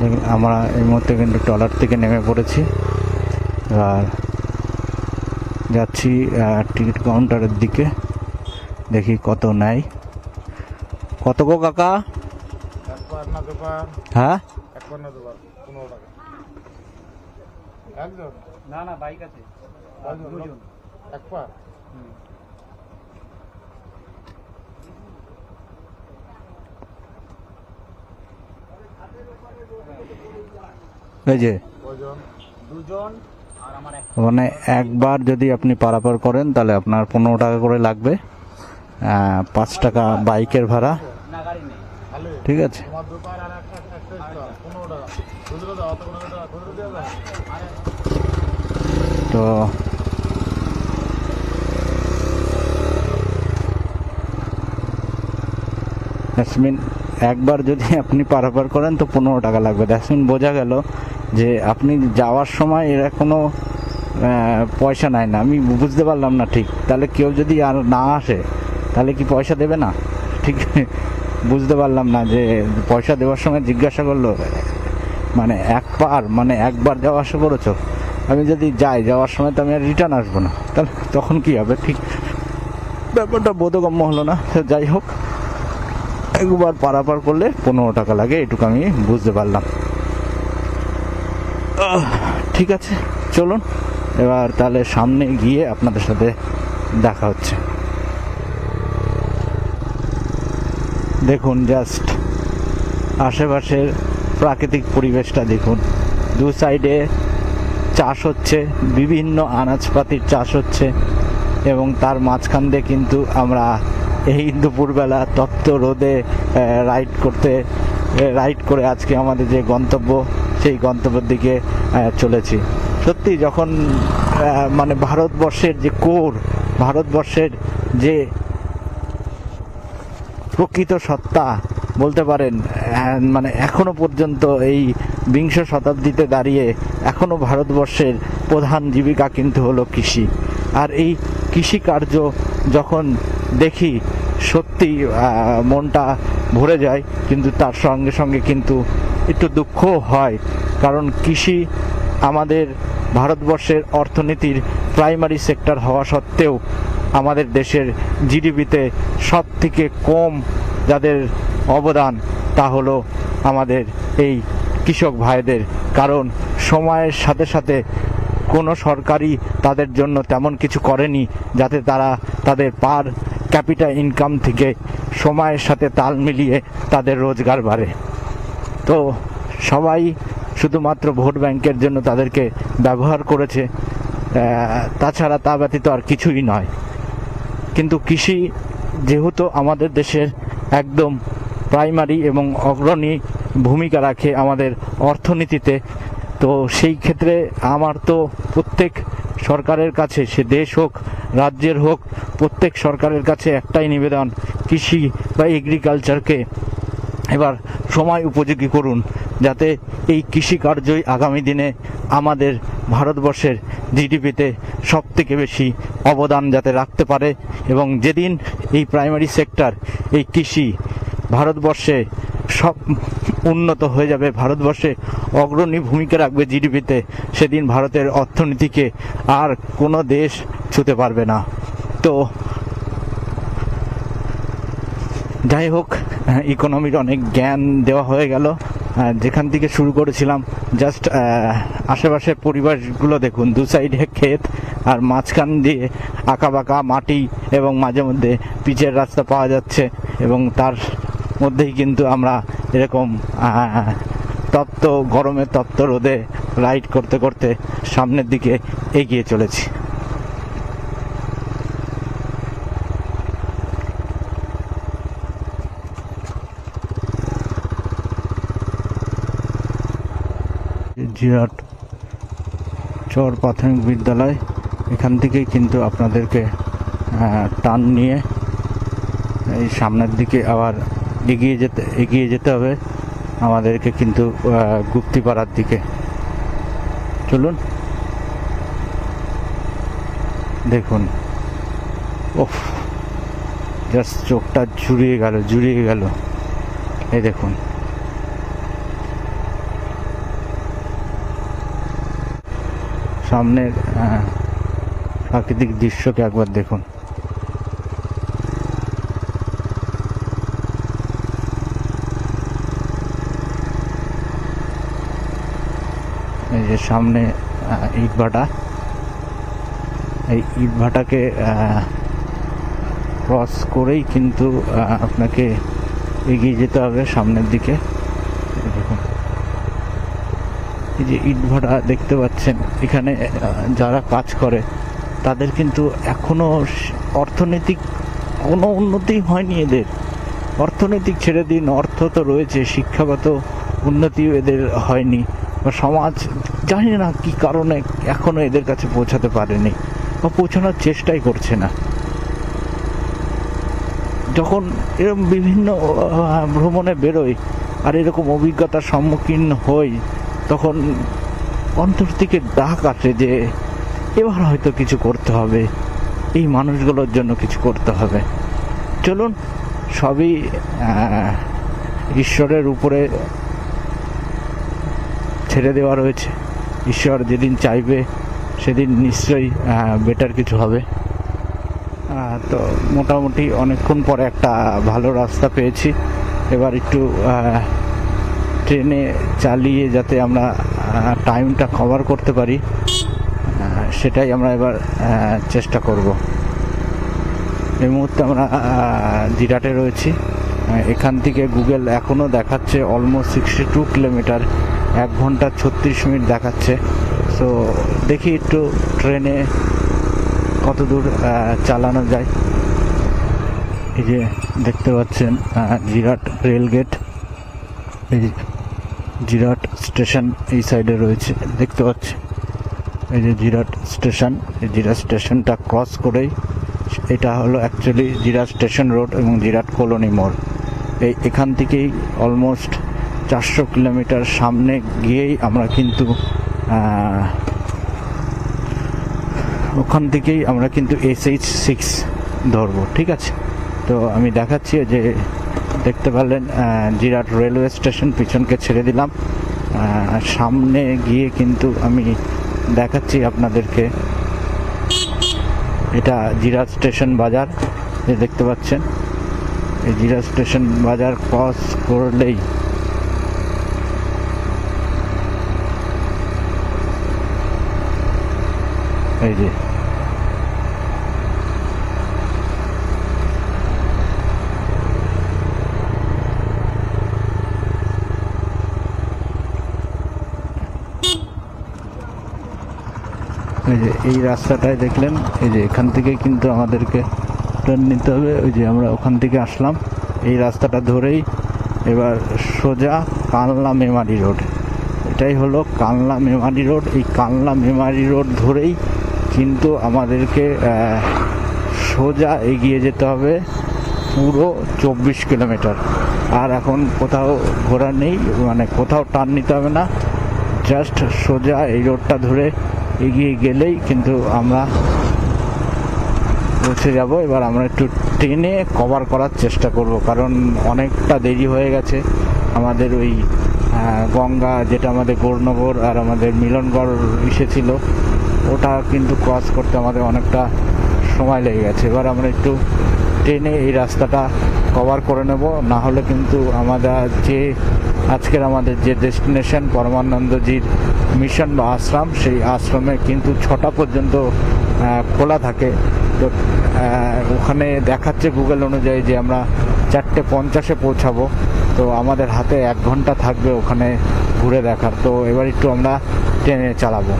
দেখ- আমরা এই মুহূর্তে কিন্তু ট্রলার থেকে নেমে পড়েছি। আর যাচ্ছি টিকিট কাউন্টারের দিকে। দেখি কত নেয়। কত গো কাকা? একবার না দুবার হ্যাঁ না না বাইক আছে? এই যে। মানে একবার যদি আপনি পারাপার করেন তাহলে আপনার পনেরো টাকা করে লাগবে। পাঁচ টাকা বাইকের ভাড়া। ঠিক আছে। তো দ্যাটসমিন একবার যদি আপনি পারাপার করেন তো পনেরো টাকা লাগবে। দ্যাটসমিন বোঝা গেল যে আপনি যাওয়ার সময় এরা কোনো পয়সা নেয় না। আমি বুঝতে পারলাম না ঠিক। তাহলে কেউ যদি আর না আসে, তাহলে কি পয়সা দেবে না? ঠিক, বুঝতে পারলাম না যে পয়সা দেওয়ার সময় জিজ্ঞাসা করল মানে এক পার মানে একবার যাওয়া আসা করেছ? আমি যদি যাই, যাওয়ার সময় তো আমি আর রিটার্ন আসব না। তাহলে তখন কি হবে? ঠিক, ব্যাপারটা বোধগম্য হলো না। যাই হোক একবার পারাপার করলে পনেরো টাকা লাগে, এটুকু আমি বুঝতে পারলাম। ঠিক আছে, চলুন। এবার তাহলে সামনে গিয়ে আপনাদের সাথে দেখা হচ্ছে। দেখুন জাস্ট আশেপাশের প্রাকৃতিক পরিবেশটা দেখুন। দু সাইডে চাষ হচ্ছে, বিভিন্ন আনাজপাতির চাষ হচ্ছে, এবং তার মাঝখান দিয়ে কিন্তু আমরা এই দুপুরবেলা তপ্ত রোদে রাইড করতে রাইড করে আজকে আমাদের যে গন্তব্য, সেই গন্তব্যের দিকে চলেছি। সত্যি যখন মানে ভারতবর্ষের যে কোর, ভারতবর্ষের যে প্রকৃত সত্তা, বলতে পারেন মানে এখনও পর্যন্ত এই বিংশ শতাব্দীতে দাঁড়িয়ে এখনও ভারতবর্ষের প্রধান জীবিকা কিন্তু হলো কৃষি। আর এই কৃষিকার্য যখন দেখি সত্যি মনটা ভরে যায়, কিন্তু তার সঙ্গে সঙ্গে কিন্তু একটু দুঃখও হয়। কারণ কৃষি আমাদের ভারতবর্ষের অর্থনীতির প্রাইমারি সেক্টর হওয়া সত্ত্বেও আমাদের দেশের জিডিপিতে সব থেকে কম যাদের অবদান, তা হলো আমাদের এই কৃষক ভাইদের। কারণ সময়ের সাথে সাথে কোনো সরকারই তাদের জন্য তেমন কিছু করেনি, যাতে তারা তাদের পার ক্যাপিটা ইনকাম থেকে সময়ের সাথে তাল মিলিয়ে তাদের রোজগার বাড়ে। তো সবাই শুধুমাত্র ভোট ব্যাংকের জন্য তাদেরকে ব্যবহার করেছে তাছাড়া তা ব্যতীত আর কিছুই নয়। কিন্তু কৃষি যেহেতু আমাদের দেশের একদম প্রাইমারি এবং অগ্রণী ভূমিকা রাখে আমাদের অর্থনীতিতে, তো সেই ক্ষেত্রে আমার তো প্রত্যেক সরকারের কাছে, সে দেশ হোক রাজ্যের হোক, প্রত্যেক সরকারের কাছে একটাই নিবেদন, কৃষি বা এগ্রিকালচারকে এবার সময় উপযোগী করুন, যাতে এই কৃষিকার্যই আগামী দিনে আমাদের ভারতবর্ষের জিডিপিতে সব থেকে বেশি অবদান যাতে রাখতে পারে এবং যেদিন এই প্রাইমারি সেক্টর এই কৃষি ভারতবর্ষে সব উন্নত হয়ে যাবে। ভারতবর্ষে অগ্রণী ভূমিকা রাখবে জিডিপিতে। সেদিন ভারতের অর্থনীতিকে আর কোনো দেশ ছুতে পারবে না। তো, যাই হোক, ইকোনমির অনেক জ্ঞান দেওয়া হয়ে গেল। যেখান থেকে শুরু করেছিলাম, জাস্ট আশেপাশের পরিবেশগুলো দেখুন। দু সাইডে ক্ষেত আর মাঝখান দিয়ে আঁকা বাঁকা মাটি এবং মাঝে মধ্যে পিচের রাস্তা পাওয়া যাচ্ছে। এবং তার মধ্যেই কিন্তু আমরা এরকম তপ্ত গরমে, তপ্ত রোদে রাইড করতে করতে সামনের দিকে এগিয়ে চলেছি। জিরাট চর প্রাথমিক বিদ্যালয়, এখান থেকেই কিন্তু আপনাদেরকে টান নিয়ে এই সামনের দিকে আবার এগিয়ে যেতে এগিয়ে যেতে হবে আমাদেরকে কিন্তু গুপ্তিপাড়ার দিকে। চলুন। দেখুন। ওফ, জাস্ট চোখটা জুড়িয়ে গেল জুড়িয়ে গেল। এই দেখুন। সামনের প্রাকৃতিক দৃশ্যকে একবার দেখুন। এই যে সামনে আহ, ইট ভাটা। এই ইট ভাটাকে ক্রস করেই কিন্তু আপনাকে এগিয়ে যেতে হবে সামনের দিকে। এই যে ইট ভাটা দেখতে পাচ্ছেন এখানে যারা কাজ করে তাদের কিন্তু এখনও স- অর্থনৈতিক কোনো উন্নতি হয়নি এদের। অর্থনৈতিক ছেড়ে দিন অর্থ তো রয়েছে শিক্ষাগত উন্নতিও এদের হয়নি। সমাজ জানি না কি কারণে এখনও এদের কাছে পৌঁছাতে পারেনি বা পৌঁছানোর চেষ্টাই করছে না। যখন এরকম বিভিন্ন ভ্রমণে বেরোই আর এরকম অভিজ্ঞতার সম্মুখীন হই, তখন অন্তর থেকে ডাক আসে যে, এবার হয়তো কিছু করতে হবে। এই মানুষগুলোর জন্য কিছু করতে হবে। চলুন, সবই ঈশ্বরের উপরে ছেড়ে দেওয়া রয়েছে। ঈশ্বর যেদিন চাইবে, সেদিন নিশ্চয়ই বেটার কিছু হবে। তো মোটামুটি অনেকক্ষণ পরে একটা ভালো রাস্তা পেয়েছি। এবার একটু ট্রেনে চালিয়ে যাতে আমরা টাইমটা কভার করতে পারি সেটাই আমরা এবার চেষ্টা করব। এই মুহূর্তে আমরা জিরাটে রয়েছি। এখান থেকে গুগল এখনও দেখাচ্ছে অলমোস্ট সিক্সটি টু কিলোমিটার এক ঘণ্টা ছত্রিশ মিনিট দেখাচ্ছে। সো দেখি একটু ট্রেনে কত দূর চালানো যায়। এই যে দেখতে পাচ্ছেন জিরাট রেল গেট। এই জিরাট স্টেশন এই সাইডে রয়েছে, দেখতে পাচ্ছি। এই যে জিরাট স্টেশন, এই জিরাট স্টেশনটা ক্রস করেই, এটা হলো অ্যাকচুয়ালি জিরাট স্টেশন রোড এবং জিরাট কলোনি মোড়। এই এখান থেকেই অলমোস্ট চারশো কিলোমিটার সামনে গিয়েই আমরা কিন্তু ওখান থেকেই আমরা কিন্তু এস এইচ সিক্স ধরবো, ঠিক আছে? তো আমি দেখাচ্ছি যে দেখতে পারলেন জিরাট রেলওয়ে স্টেশন পিছনকে ছেড়ে দিলাম। সামনে গিয়ে কিন্তু আমি দেখাচ্ছি আপনাদেরকে। এটা জিরাট স্টেশন বাজার দেখতে পাচ্ছেন? এই জিরাট স্টেশন বাজার ক্রস করলেই এই যে। এই যে, এই রাস্তাটায় দেখলেন, এই যে এখান থেকে কিন্তু আমাদেরকে টার্ন নিতে হবে। ওই যে আমরা ওখান থেকে আসলাম। এই রাস্তাটা ধরেই এবার সোজা কানলা মেমারি রোড। এটাই হলো কানলা মেমারি রোড। এই কানলা মেমারি রোড ধরেই কিন্তু আমাদেরকে সোজা এগিয়ে যেতে হবে পুরো চব্বিশ কিলোমিটার। আর এখন কোথাও ঘোরা নেই মানে কোথাও টার্ন নিতে হবে না। জাস্ট সোজা এই রোডটা ধরে এগিয়ে গেলেই কিন্তু আমরা পৌঁছে যাব। এবার আমরা একটু ট্রেনে কভার করার চেষ্টা করব, কারণ অনেকটা দেরি হয়ে গেছে। আমাদের ওই গঙ্গা, যেটা আমাদের গৌরনগর আর আমাদের মিলনগড় এসেছিল ওটা কিন্তু ক্রস করতে আমাদের অনেকটা সময় লেগে গেছে। এবার আমরা একটু ট্রেনে এই রাস্তাটা কভার করে নেব। না হলে কিন্তু আমাদের যে, আজকের আমাদের যে ডেস্টিনেশন পরমানন্দজির মিশন বা আশ্রম, সেই আশ্রমে কিন্তু ছটা পর্যন্ত খোলা থাকে। তো ওখানে দেখাচ্ছে গুগল অনুযায়ী যে আমরা চারটে পঞ্চাশে পৌঁছাবো। তো আমাদের হাতে এক ঘণ্টা থাকবে ওখানে ঘুরে দেখার। তো এবার একটু আমরা ট্রেনে চালাবো।